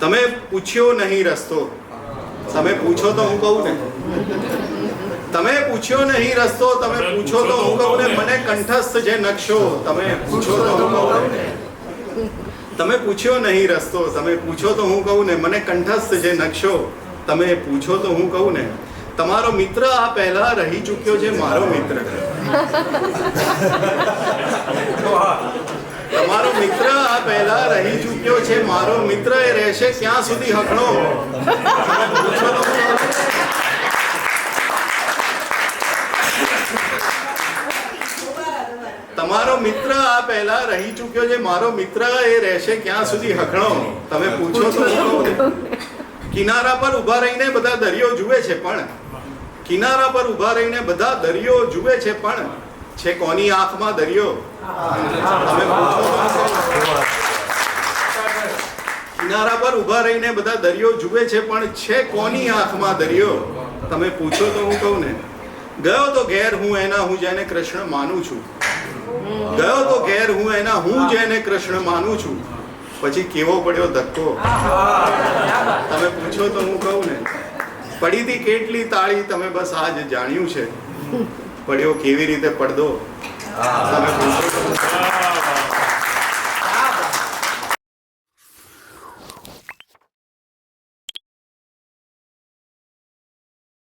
તમે પૂછ્યો નહીં રસ્તો. તમે પૂછો તો હું કહું ને. તમે પૂછ્યો નહીં રસ્તો તમે પૂછો તો હું કહું ને મને કંઠસ્થ જે નકશો તમે પૂછો તો હું કહું ને. તમે પૂછ્યો નહીં રસ્તો તમે પૂછો તો હું કહું ને મને કંઠસ્થ જે નકશો તમે પૂછો તો હું કહું ને. તમારો મિત્ર આ પહેલા રહી ચૂક્યો છે મારો મિત્ર. તમારો મિત્ર પહેલા રહી ચૂક્યો છે, મારો મિત્ર એ રહેશે ક્યાં સુધી હકણો. તમારો મિત્ર આ પહેલા રહી ચૂક્યો છે, મારો મિત્ર એ રહેશે ક્યાં સુધી હકણો તમે પૂછો તો. કિનારા પર ઊભા રહીને બધા દરિયો જુએ છે પણ કિનારા પર ઊભા રહીને બધા દરિયો જુએ છે પણ છે કોની આંખમાં દરિયો તમે પૂછો તો હું કહું. કિનારા પર ઊભા રહીને બધા દરિયો જુએ છે, પણ છે કોની આંખમાં દરિયો? તમે પૂછો તો હું કહું ને. ગયો તો ઘેર હું એના હું જેને કૃષ્ણ માનું છું. ગયો તો ઘેર હું એના હું જેને કૃષ્ણ માનું છું. પછી કેવો પડ્યો ધક્કો? તમે પૂછો તો હું કહું ને. પડી હતી કેટલી તાળી તમે બસ આજ જાણ્યું છે. પડ્યો કેવી રીતે પડદો? તમે પૂછો.